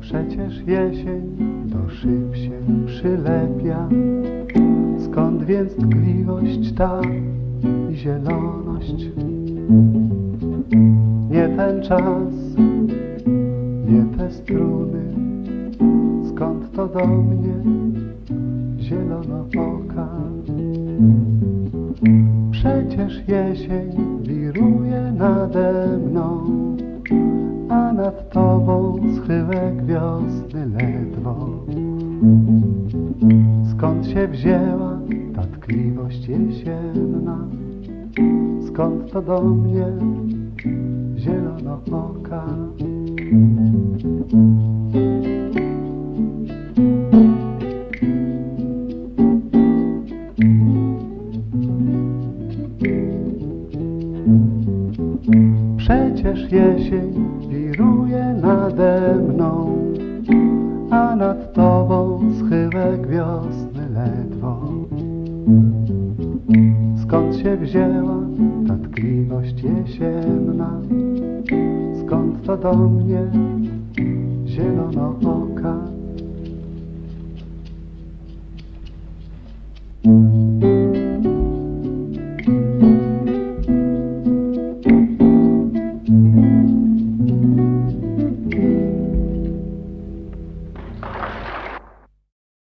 Przecież jesień do szyb się przylepia, skąd więc tkliwość ta i zieloność? Nie ten czas, nie te struny, to do mnie zielono oka? Przecież jesień wiruje nade mną, a nad tobą schyłek wiosny ledwo. Skąd się wzięła ta tkliwość jesienna? Skąd to do mnie zielono oka? Przecież jesień wiruje nade mną, a nad tobą schyłek wiosny ledwo. Skąd się wzięła ta tkliwość jesienna? Skąd to do mnie zielono oka?